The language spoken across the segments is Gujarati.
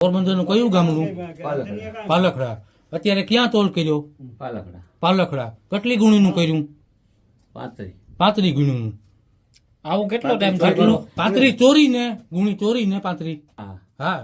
પોરબંદરનું કયું ગામનું પાલખડા. અત્યારે ક્યાં તોલ કર્યો? પાલખડા. પાલખડા. કેટલી ગુણીનું કર્યું? પાંત્રી. પાંત્રી ગુણીનું. આવું કેટલો ટાઈમ થયો? પાંત્રી ચોરીને ગુણી ચોરીને પાંત્રી. હા.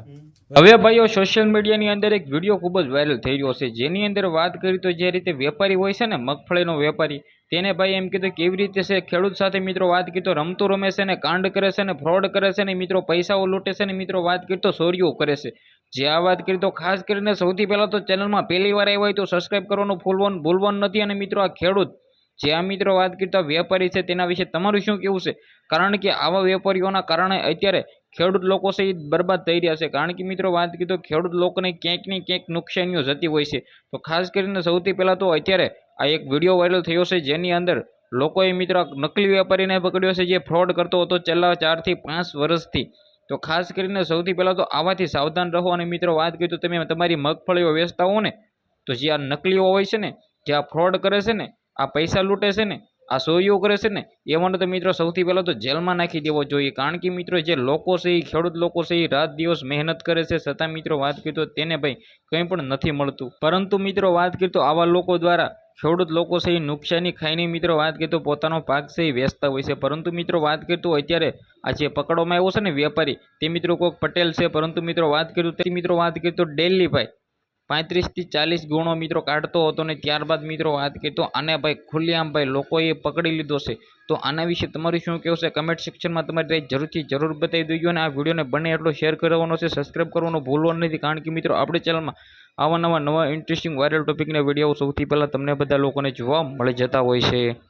હવે ભાઈઓ સોશિયલ મીડિયાની અંદર એક વીડિયો ખૂબ જ વાયરલ થઈ રહ્યો છે. જેની અંદર વાત કરી તો જે રીતે વેપારી હોય છે ને, મગફળીનો વેપારી, તેને ભાઈ એમ કીધું કેવી રીતે છે, ખેડૂત સાથે મિત્રો વાત કરી તો રમતું રમે છે ને, કાંડ કરે છે ને ફ્રોડ કરે છે ને, મિત્રો પૈસાઓ લૂંટે છે ને, મિત્રો વાત કરી તો ચોરીઓ કરે છે. જે આ વાત કરી તો ખાસ કરીને સૌથી પહેલાં તો ચેનલમાં પહેલી વાર આવ્યા હોય તો સબસ્ક્રાઈબ કરવાનું ભૂલવાનું ભૂલવાનું નથી. અને મિત્રો આ ખેડૂત, જે આ મિત્રો વાત કરતા વેપારી છે, તેના વિશે તમારું શું કેવું છે? કારણ કે આવા વેપારીઓના કારણે અત્યારે ખેડૂત લોકો છે બરબાદ થઈ રહ્યા છે. કારણ કે મિત્રો વાત કીધું ખેડૂત લોકોને ક્યાંક ને ક્યાંક નુકસાનીઓ જતી હોય છે. તો ખાસ કરીને સૌથી પહેલાં તો અત્યારે આ એક વીડિયો વાયરલ થયો છે જેની અંદર લોકોએ મિત્રો નકલી વેપારીને પકડ્યો છે જે ફ્રોડ કરતો હતો છેલ્લા ચારથી પાંચ વર્ષથી. તો ખાસ કરીને સૌથી પહેલાં તો આવાથી સાવધાન રહો અને મિત્રો વાત કરી તો તમે તમારી મગફળીઓ વેચતા હો ને, તો જે આ નકલીઓ હોય છે ને, જે આ ફ્રોડ કરે છે ને, આ પૈસા લૂંટે છે ને આ સહયોગ કરે છે ને? એવાને તો મિત્રો સૌથી પહેલાં તો જેલમાં નાખી દેવો જોઈએ. કારણ કે મિત્રો જે લોકો છે એ ખેડૂત લોકો છે એ રાત દિવસ મહેનત કરે છે. છતાં મિત્રો વાત કરી તો તેને ભાઈ કંઈ પણ નથી મળતું. પરંતુ મિત્રો વાત કરી તો આવા લોકો દ્વારા ખેડૂત લોકો છે એ નુકસાની ખાઈને મિત્રો વાત કરી તો પોતાનો પાક છે એ વેચતા હોય છે. પરંતુ મિત્રો વાત કરી તો અત્યારે આ જે પકડવામાં આવ્યો છે ને વેપારી, તે મિત્રો કોઈક પટેલ છે. પરંતુ મિત્રો વાત કરી તો મિત્રો વાત કરી તો ડેલી ભાઈ પાંત્રીસથી ચાલીસ ગુણો મિત્રો કાઢતો હતો ને ત્યારબાદ મિત્રો વાત કરી તો આને ભાઈ ખુલ્લેઆમ ભાઈ લોકોએ પકડી લીધો છે. તો આના વિશે તમારું શું કહેવું છે? કમેન્ટ સેક્શનમાં તમારે જરૂરથી જરૂર બતાવી દેજો અને આ વિડીયોને બને એટલો શેર કરવાનો છે. સબસ્ક્રાઈબ કરવાનો ભૂલવાનું નથી. કારણ કે મિત્રો આપણે ચેનલમાં આવા નવા નવા ઇન્ટરેસ્ટિંગ વાયરલ ટોપિકના વીડિયો સૌથી પહેલાં તમને બધા લોકોને જોવા મળી જતા હોય છે.